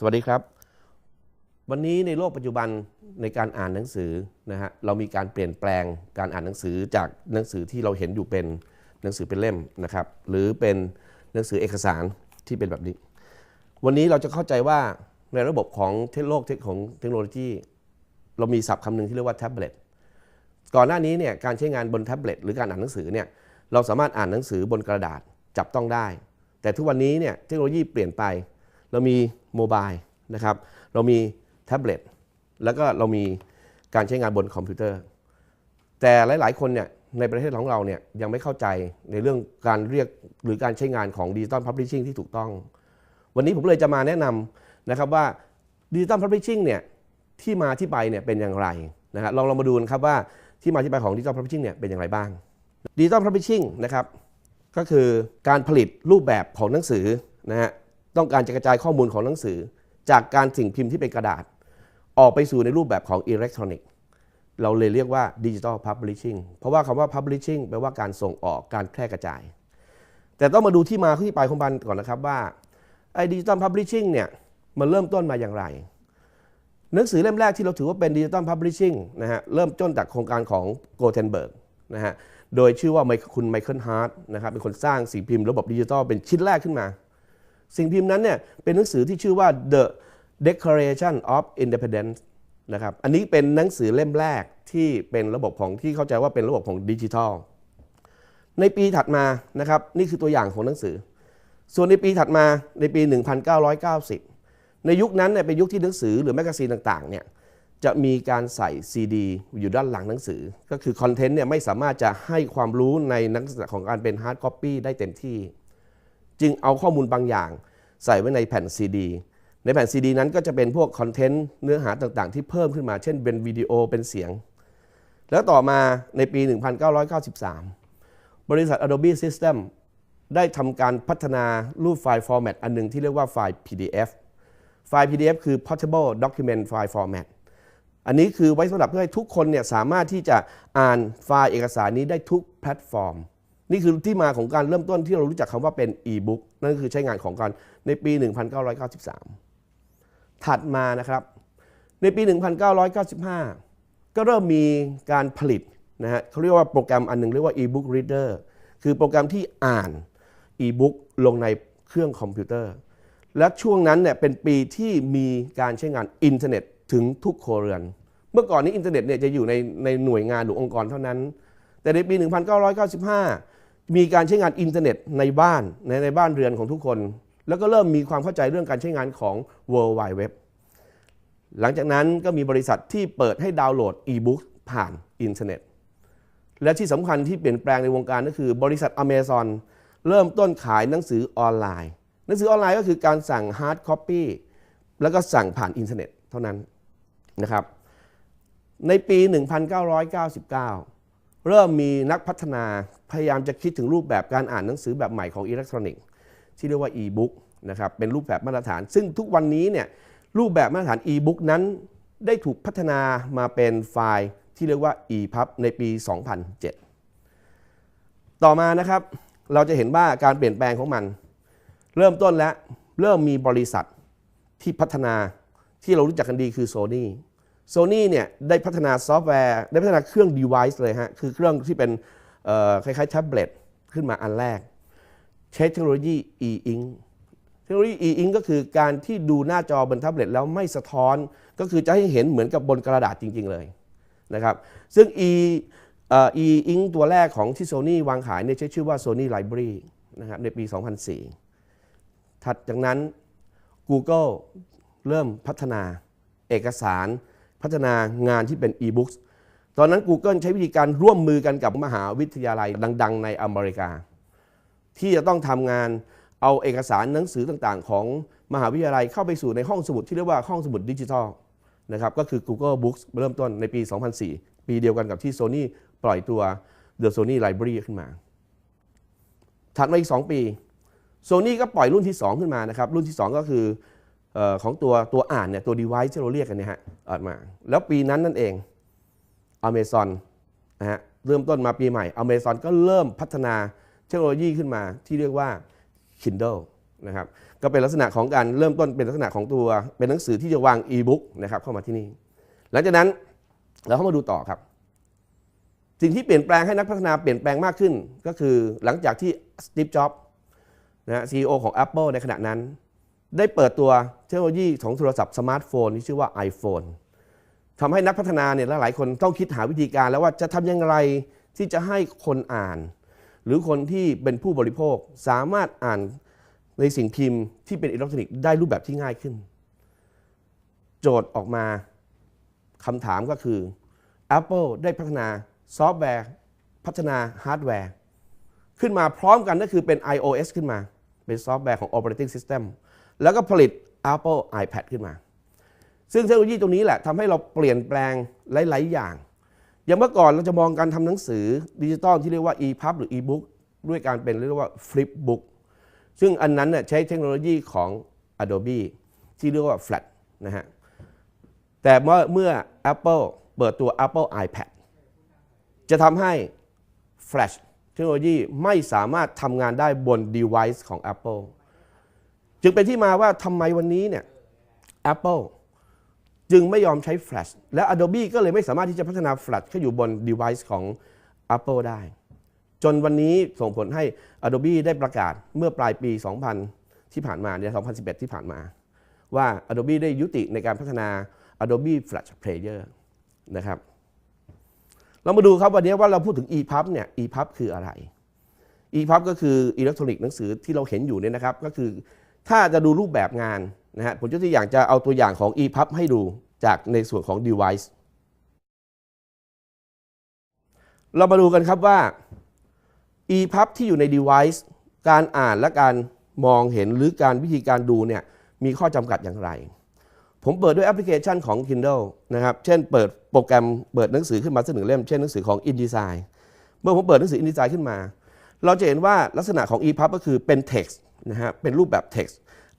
สวัสดีครับ วันนี้ในโลกปัจจุบันในการอ่านหนังสือนะฮะเรามีการเปลี่ยนแปลงการอ่านหนังสือจากหนังสือที่เราเห็นอยู่เป็นหนังสือเป็นเล่มนะครับ หรือเป็นหนังสือเอกสารที่เป็นแบบนี้ วันนี้เราจะเข้าใจว่าในระบบของเทคโลกเทคของเทคโนโลยี เรามีศัพท์คำหนึ่งที่เรียกว่าแท็บเล็ตก่อนหน้านี้เนี่ยการใช้งานบนแท็บเล็ตหรือการอ่านหนังสือเนี่ยเราสามารถอ่านหนังสือบนกระดาษจับต้องได้ แต่ทุกวันนี้เนี่ยเทคโนโลยีเปลี่ยนไป เรามีโมบายนะครับ เรามีแท็บเล็ต แล้วก็เรามีการใช้งานบนคอมพิวเตอร์ แต่หลาย ๆ คนเนี่ยในประเทศของเราเนี่ยยังไม่เข้าใจในเรื่องการเรียกหรือการใช้งานของดิจิตอลพับลิชชิ่งที่ถูกต้อง วันนี้ผมเลยจะมาแนะนำนะครับว่าดิจิตอลพับลิชชิ่งเนี่ยที่มาที่ไปเนี่ยเป็นอย่างไรนะฮะลองเรามาดูนะครับว่าที่มาที่ไปของดิจิตอลพับลิชชิ่งเนี่ยเป็นอย่างไรบ้างดิจิตอลพับลิชชิ่งนะครับก็คือการผลิตรูปแบบของหนังสือนะฮะ ต้องการจะกระจายข้อมูลของหนังสือ จากการสิ่งพิมพ์ที่เป็นกระดาษ ออกไปสู่ในรูปแบบของอิเล็กทรอนิกส์เราเลยเรียกว่าดิจิ t a ลพับลิชชิ่งเพราะว่าคำว่า Publishing แปลว่าการส่งออกการแพร่กระจาย แต่ต้องมาดูที่มาที่ไปของมันก่อนนะครับว่าไอ้ดิจิ t a ลพับลิชชิ่งเนี่ยมันเริ่มต้นมาอย่างไร หนังสือเล่มแรกที่เราถือว่าเป็นดิจิ t a ลพับลิชชิ่งนะฮะเริ่มต้นจากโครงการของโกเทนเบิร์กนะฮะโดยชื่อว่าคุณไมเคิลฮาร์ดนะครับเป็นคนสร้างสิ่งพิมพ์ระบบดิจิทัลเป็นชิ้นแรกขึ้นมา สิ่งพิมพ์นั้นเนี่ยเป็นหนังสือที่ชื่อว่า The Declaration of Independence นะครับ อันนี้เป็นหนังสือเล่มแรกที่เป็นระบบของที่เข้าใจว่าเป็นระบบของดิจิทัล ในปีถัดมานะครับนี่คือตัวอย่างของหนังสือ ส่วนในปีถัดมาในปี 1990 ในยุคนั้นเนี่ยเป็นยุคที่หนังสือหรือแมกกาซีนต่างๆเนี่ยจะมีการใส่ซีดีอยู่ด้านหลังหนังสือ ก็คือคอนเทนต์เนี่ยไม่สามารถจะให้ความรู้ในลักษณะของการเป็นฮาร์ดคอปปี้ได้เต็มที่ จึงเอาข้อมูลบางอย่าง ใส่ไว้ในแผ่นซีดีในแผ่นซีดีนั้นก็จะเป็นพวกคอนเทนต์เนื้อหาต่างๆ ที่เพิ่มขึ้นมาเช่นเป็นวิดีโอเป็นเสียง แล้วต่อมาในปี 1993 บริษัท Adobe System ได้ทำการพัฒนารูปไฟล์ฟอร์แมตอันหนึงที่เรียกว่าไฟล์ PDF ไฟล์ PDF คือ Portable Document File Format อันนี้คือไว้สำหรับเพื่อให้ทุกคนเนี่ยสามารถที่จะอ่านไฟล์เอกสารนี้ได้ทุกแพลตฟอร์ม นี่คือที่มาของการเริ่มต้นที่เรารู้จักคำว่าเป็นอีบุ๊กนั่นก็คือใช้งานของกันในปี 1993 ถัดมานะครับ ในปี 1995 ก็เริ่มมีการผลิตนะฮะเขาเรียกว่าโปรแกรมอันหนึงเรียกว่า e-book reader คือโปรแกรมที่อ่าน e-book ลงในเครื่องคอมพิวเตอร์ และช่วงนั้นเนี่ยเป็นปีที่มีการใช้งานอินเทอร์เน็ตถึงทุกครเรือน เมื่อก่อนนี้อินเทอร์เน็ตเนี่ยจะอยู่ในในหน่วยงานหรือองค์กรเท่านั้น แต่ในปี 1995 มีการใช้งานอินเทอร์เน็ตในบ้านในในบ้านเรือนของทุกคน แล้วก็เริ่มมีความเข้าใจเรื่องการใช้งานของ World Wide Web หลังจากนั้นก็มีบริษัทที่เปิดให้ดาวน์โหลดอีบุ๊กผ่านอินเทอร์เน็ต และที่สำคัญที่เปลี่ยนแปลงในวงการก็คือบริษัท Amazon เริ่มต้นขายหนังสือออนไลน์ หนังสือออนไลน์ก็คือการสั่งฮาร์ดคอปปี้แล้วก็สั่งผ่านอินเทอร์เน็ตเท่านั้นนะครับ ในปี 1999 เริ่มมีนักพัฒนาพยายามจะคิดถึงรูปแบบการอ่านหนังสือแบบใหม่ของอิเล็กทรอนิกส์ที่เรียกว่า e-book นะครับเป็นรูปแบบมาตรฐาน ซึ่งทุกวันนี้เนี่ยรูปแบบมาตรฐาน e-book นั้นได้ถูกพัฒนามาเป็นไฟล์ที่เรียกว่า e-pub ในปี 2007 ต่อมานะครับ เราจะเห็นว่าการเปลี่ยนแปลงของมัน เริ่มต้นแล้วเริ่มมีบริษัทที่พัฒนาที่เรารู้จักกันดีคือ Sony Sony เนี่ยได้พัฒนาซอฟต์แวร์ ได้พัฒนาเครื่อง device เลยฮะ คือเครื่องที่เป็นคล้ายๆแท็บเล็ตขึ้นมาอันแรก ใช้เทคโนโลยี e-ink เทคโนโลยี e-ink ก็คือการที่ดูหน้าจอบนแท็บเล็ตแล้วไม่สะท้อน ก็คือจะให้เห็นเหมือนกับบนกระดาษจริง ๆ เลยนะครับ ซึ่ง e อ่อ e-ink ตัวแรกของที่ Sony วางขายเนี่ยใช้ชื่อว่า Sony Library นะครับในปี 2004 ถัดจากนั้น Google เริ่มพัฒนาเอกสาร พัฒนางานที่เป็น e-books ตอนนั้น Google ใช้วิธีการร่วมมือกันกับมหาวิทยาลัยดัง ๆ ในอเมริกา ที่จะต้องทำงานเอาเอกสารหนังสือต่างๆ ของมหาวิทยาลัยเข้าไปสู่ในห้องสมุดที่เรียกว่าห้องสมุดดิจิทัลนะครับก็คือ Google Books เริ่มต้นในปี 2004 ปีเดียวกันกับที่ Sony ปล่อยตัว The Sony Library ขึ้นมา ถัดมาอีก 2 ปี Sony ก็ปล่อยรุ่นที่ 2 ขึ้นมานะครับรุ่นที่ 2 ก็คือเออ ของตัวตัวอ่านเนี่ยตัว device ที่เราเรียกกันเนี่ยฮะออกมา แล้วปีนั้นนั่นเอง Amazon นะฮะเริ่มต้นมาปีใหม่ Amazon ก็เริ่มพัฒนาเทคโนโลยีขึ้นมาที่เรียกว่า Kindle นะครับก็เป็นลักษณะของการเริ่มต้นเป็นลักษณะของตัวเป็นหนังสือที่จะวางอีบุ๊กนะครับเข้ามาที่นี่ หลังจากนั้นเราเข้ามาดูต่อครับ สิ่งที่เปลี่ยนแปลงให้นักพัฒนาเปลี่ยนแปลงมากขึ้น ก็คือหลังจากที่สตีฟจ็อบส์นะฮะซีอของ Apple ในขณะนั้น ได้เปิดตัวเทคโนโลยีของโทรศัพท์สมาร์ทโฟนที่ชื่อว่า iPhone ทำให้นักพัฒนาเนี่ยหลายคนต้องคิดหาวิธีการแล้วว่าจะทำอย่างไรที่จะให้คนอ่าน หรือคนที่เป็นผู้บริโภคสามารถอ่านในสิ่งพิมพ์ที่เป็นอิเล็กทรอนิกส์ได้รูปแบบที่ง่ายขึ้น โจทย์ออกมาคำถามก็คือ Apple ได้พัฒนาซอฟต์แวร์ พัฒนาฮาร์ดแวร์ ขึ้นมาพร้อมกันก็คือเป็น iOS ขึ้นมา เป็นซอฟต์แวร์ของ Operating System แล้วก็ผลิต Apple iPad ขึ้นมา ซึ่งเทคโนโลยีตรงนี้แหละทำให้เราเปลี่ยนแปลงหลาย ๆ อย่าง อย่างเมื่อก่อนเราจะมองการทำหนังสือดิจิตอลที่เรียกว่า e-pub หรือ e-book ด้วยการเป็นเรียกว่า flip book ซึ่งอันนั้นเนี่ยใช้เทคโนโลยีของ Adobe ที่เรียกว่า Flash นะฮะ แต่เมื่อเมื่อ Apple เปิดตัว Apple iPad จะทำให้ Flash เทคโนโลยีไม่สามารถทำงานได้บน device ของ Apple จึงเป็นที่มาว่าทำไมวันนี้เนี่ย Apple จึงไม่ยอมใช้ Flash และ Adobe ก็เลยไม่สามารถที่จะพัฒนา Flash เข้าอยู่บน device ของ Apple ได้ จนวันนี้ส่งผลให้ Adobe ได้ประกาศเมื่อปลายปี 2000 ที่ผ่านมาเนี่ย2011 ที่ผ่านมา ว่า Adobe ได้ยุติในการพัฒนา Adobe Flash Player นะครับ เรามาดูครับวันนี้ว่าเราพูดถึง EPUB เนี่ย EPUB คืออะไร EPUB ก็คืออิเล็กทรอนิกส์หนังสือที่เราเห็นอยู่เนี่ยนะครับก็คือ ถ้าจะดูรูปแบบงานนะฮะผมยกตัวอย่างจะเอาตัวอย่างของ EPUB ให้ดูจากในส่วนของ device เรามาดูกันครับว่า EPUB ที่อยู่ใน device การอ่านและการมองเห็นหรือการวิธีการดูเนี่ยมีข้อจำกัดอย่างไร ผมเปิดด้วยแอปพลิเคชันของ Kindle นะครับ เช่นเปิดโปรแกรมเปิดหนังสือขึ้นมาสักหนึ่งเล่ม เช่นหนังสือของ InDesign เมื่อผมเปิดหนังสือ InDesign ขึ้นมา เราจะเห็นว่าลักษณะของ EPUB ก็คือเป็น text นะฮะเป็นรูปแบบ text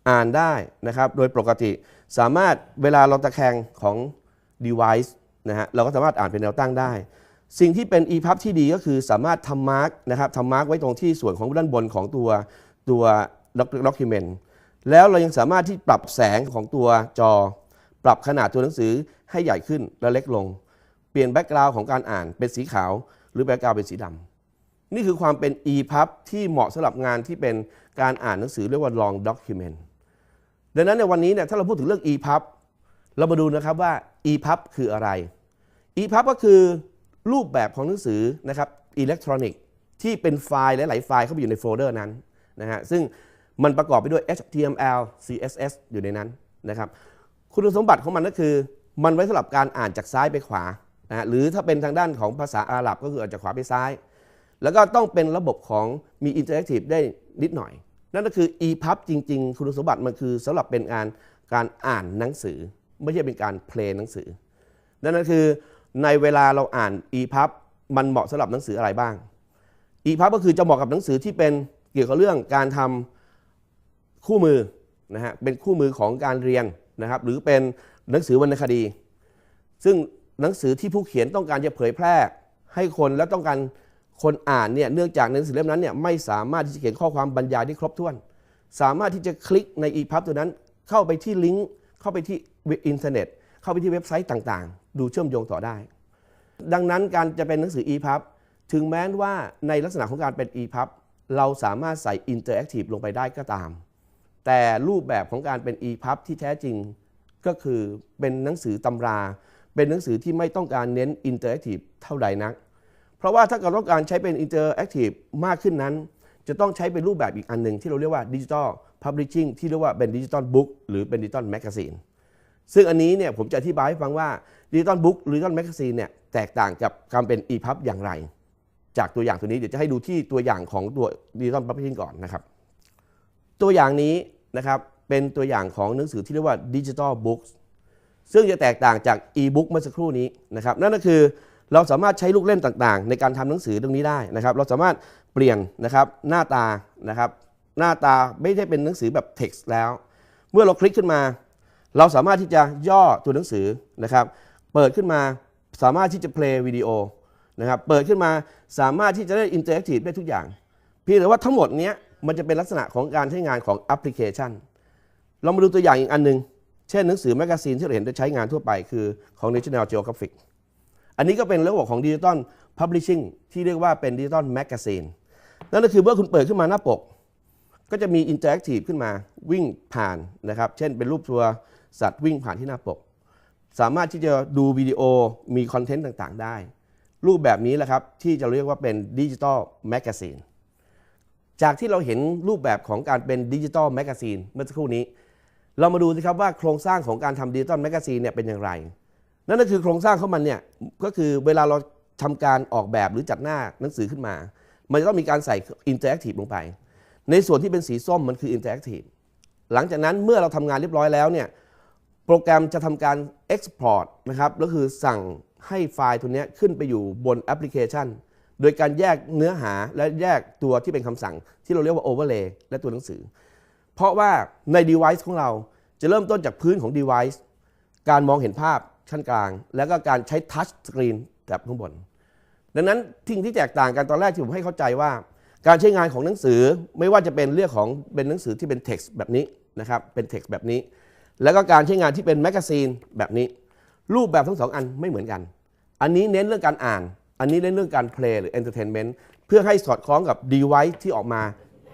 อ่านได้นะครับโดยปกติสามารถเวลาเราตะแคงของ device นะฮะเราก็สามารถอ่านเป็นแนวตั้งได้ สิ่งที่เป็น EPUB ที่ดีก็คือสามารถทำมาร์กนะครับทำมาร์กไว้ตรงที่ส่วนของด้านบนของตัวตัว document แล้วเรายังสามารถที่ปรับแสงของตัวจอ ปรับขนาดตัวหนังสือให้ใหญ่ขึ้นและเล็กลง เปลี่ยนแบ็กกราวด์ของการอ่านเป็นสีขาว หรือแบ็กกราวด์เป็นสีดำ นี่คือความเป็น EPUB ที่เหมาะสำหรับงานที่เป็นการอ่านหนังสือเรียกว่า long document ดังนั้นในวันนี้เนี่ยถ้าเราพูดถึงเรื่อง EPUB เรามาดูนะครับว่า EPUB คืออะไร EPUB ก็คือรูปแบบของหนังสือนะครับอิเล็กทรอนิกส์ที่เป็นไฟล์หลายๆไฟล์เข้าไปอยู่ในโฟลเดอร์นั้นนะฮะซึ่งมันประกอบไปด้วย HTML CSS อยู่ในนั้นนะครับ คุณสมบัติของมันก็คือ มันไว้สำหรับการอ่านจากซ้ายไปขวานะฮะหรือถ้าเป็นทางด้านของภาษาอาหรับก็คืออ่านจากขวาไปซ้าย แล้วก็ต้องเป็นระบบของมีอินเทอร์แอคทีฟได้นิดหน่อย นั่นก็คือ EPUB จริง ๆ คุณสมบัติมันคือสำหรับเป็นการการอ่านหนังสือ ไม่ใช่เป็นการเพลงหนังสือ นั่นก็คือในเวลาเราอ่าน EPUB มันเหมาะสำหรับหนังสืออะไรบ้าง EPUB ก็คือจะเหมาะกับหนังสือที่เป็นเกี่ยวกับเรื่องการทำคู่มือนะฮะเป็นคู่มือของการเรียนนะครับหรือเป็นหนังสือวรรณคดี ซึ่งหนังสือที่ผู้เขียนต้องการจะเผยแพร่ให้คนและต้องการ คนอ่านเนี่ยเนื่องจากหนังสือเล่มนั้นเนี่ยไม่สามารถที่จะเขียนข้อความบรรยายที่ครบถ้วน สามารถที่จะคลิกใน EPUB ตัวนั้น เข้าไปที่ลิงก์เข้าไปที่อินเทอร์เน็ต เข้าไปที่เว็บไซต์ต่างๆ ดูเชื่อมโยงต่อได้ ดังนั้นการจะเป็นหนังสือ EPUB ถึงแม้ว่าในลักษณะของการเป็น EPUB เราสามารถใส่อินเตอร์แอคทีฟลงไปได้ก็ตาม แต่รูปแบบของการเป็น EPUB ที่แท้จริงก็คือเป็นหนังสือตำรา เป็นหนังสือที่ไม่ต้องการเน้นอินเตอร์แอคทีฟเท่าใดนัก เพราะว่าถ้าเกิดต้องการใช้เป็นอินเตอร์แอคทีฟมากขึ้นนั้น จะต้องใช้เป็นรูปแบบอีกอันหนึ่งที่เราเรียกว่าดิจิ t a ลพับลิชชิ่งที่เรียกว่าเป็นดิจิ t a ลบุ๊กหรือเป็นดิจิ t a ลแมกกาซีนซึ่งอันนี้เนี่ยผมจะอธิบายให้ฟังว่าดิจิ t a ลบุ๊กหรือดิจิ t a ลแมกกาซีนเนี่ยแตกต่างจากการเป็น EPUB อย่างไร จากตัวอย่างตัวนี้เดี๋ยวจะให้ดูที่ตัวอย่างของตัวดิจิ t a ลพับลิชชิ่งก่อนนะครับ ตัวอย่างนี้นะครับเป็นตัวอย่างของหนังสือที่เรียกว่าดิจิ t a ลบุ๊กซึ่งจะแตกต่างจาก e-book เมื่อสักครู่นี้นะครับนั่นก็คือ เราสามารถใช้ลูกเล่นต่างๆ ในการทำหนังสือตรงนี้ได้นะครับ เราสามารถเปลี่ยนนะครับหน้าตานะครับหน้าตาไม่ใช่เป็นหนังสือแบบ text แล้ว เมื่อเราคลิกขึ้นมา เราสามารถที่จะย่อตัวหนังสือนะครับ เปิดขึ้นมาสามารถที่จะ play วิดีโอนะครับเปิดขึ้นมาสามารถที่จะได้ interactive ได้ทุกอย่าง เพียงแต่ว่าทั้งหมดนี้มันจะเป็นลักษณะของการใช้งานของแอปพลิเคชัน เรามาดูตัวอย่างอีกอันหนึง เช่นหนังสือแมกกาซีนที่เราเห็นได้ใช้งานทั่วไปคือของ National Geographic อันนี้ก็เป็นเระบบของดิจิตอลพับลิชชิ่งที่เรียกว่าเป็นดิจิตอลแมกกาซีนนั่นก็คือเมื่อคุณเปิดขึ้นมาหน้าปก ก็จะมีอินเตอร์แอคทีฟขึ้นมาวิ่งผ่านนะครับ เช่นเป็นรูปตัวสัตว์วิ่งผ่านที่หน้าปก สามารถที่จะดูวิดีโอมีคอนเทนต์ต่างๆ ได้ รูปแบบนี้แหละครับที่จะเรียกว่าเป็นดิจิตอลแมกกาซีนจากที่เราเห็นรูปแบบของการเป็นดิจิตอลแมกกาซีนเมื่อสักครู่นี้ เรามาดูสิครับว่าโครงสร้างของการทำดิจิตอลแมกกาซีนเนี่ยเป็นอย่างไร นั่นก็คือโครงสร้างของมันเนี่ยก็คือเวลาเราทำการออกแบบหรือจัดหน้าหนังสือขึ้นมา มันจะต้องมีการใส่อินเตอร์แอคทีฟลงไป ในส่วนที่เป็นสีส้มมันคืออินเตอร์แอคทีฟหลังจากนั้นเมื่อเราทำงานเรียบร้อยแล้วเนี่ยโปรแกรมจะทำการ Export นะครับก็คือสั่งให้ไฟล์ตัวเนี้ยขึ้นไปอยู่บนแอปพลิเคชัน โดยการแยกเนื้อหาและแยกตัวที่เป็นคำสั่ง ที่เราเรียกว่า Overlay และตัวหนังสือ เพราะว่าใน device ของเราจะเริ่มต้นจากพื้นของ device การมองเห็นภาพ ชั้นกลาง แล้วก็การใช้ touch screen แบบข้างบน ดังนั้นทิ้งที่แตกต่างกันตอนแรกที่ผมให้เข้าใจว่า การใช้งานของหนังสือไม่ว่าจะเป็นเรื่องของเป็นหนังสือที่เป็น text แบบนี้นะครับเป็น text แบบนี้ แล้วก็การใช้งานที่เป็นแมกกาซีนแบบนี้ รูปแบบทั้งสองอันไม่เหมือนกัน อันนี้เน้นเรื่องการอ่าน อันนี้เน้นเรื่องการเพลย์หรือ entertainment เพื่อให้สอดคล้องกับ device ที่ออกมา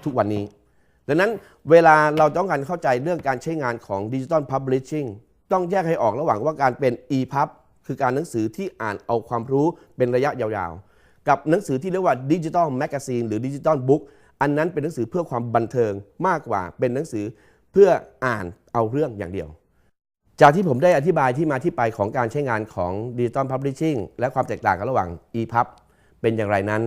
ทุกวันนี้ ดังนั้นเวลาเราต้องการเข้าใจเรื่องการใช้งานของ Digital Publishing ต้องแยกให้ออกระหว่างว่าการเป็น e-pub คือการหนังสือที่อ่านเอาความรู้เป็นระยะยาวๆ กับหนังสือที่เรียกว่า Digital Magazine หรือ Digital Book อันนั้นเป็นหนังสือเพื่อความบันเทิงมากกว่าเป็นหนังสือเพื่ออ่านเอาเรื่องอย่างเดียว จากที่ผมได้อธิบายที่มาที่ไปของการใช้งานของ Digital Publishing และความแตกต่างกันระหว่าง e-pub เป็นอย่างไรนั้น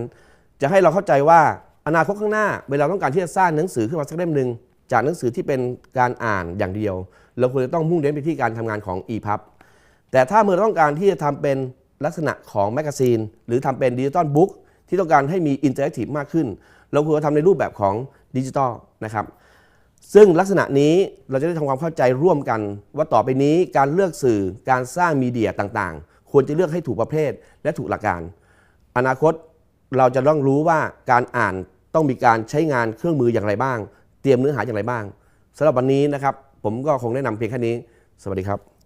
จะให้เราเข้าใจว่าอนาคตข้างหน้า เวลาต้องการที่จะสร้างหนังสือขึ้นมาสักเล่มหนึ่ง จากหนังสือที่เป็นการอ่านอย่างเดียว เราควรจะต้องมุ่งเน้นไปที่การทำงานของ e-pub แต่ถ้าเมื่อต้องการที่จะทำเป็นลักษณะของแมกกาซีนหรือทำเป็นดิจิตอลบุ๊กที่ต้องการให้มีอินเตอร์แอคทีฟมากขึ้น เราควรจะทำในรูปแบบของดิจิตอลนะครับซึ่งลักษณะนี้เราจะได้ทำความเข้าใจร่วมกัน ว่าต่อไปนี้การเลือกสื่อการสร้างมีเดียต่างๆ ควรจะเลือกให้ถูกประเภทและถูกหลักการ อนาคตเราจะต้องรู้ว่าการอ่านต้องมีการใช้งานเครื่องมืออย่างไรบ้าง เตรียมเนื้อหาอย่างไรบ้างสำหรับวันนี้นะครับ ผมก็คงแนะนำเพียงแค่นี้ สวัสดีครับ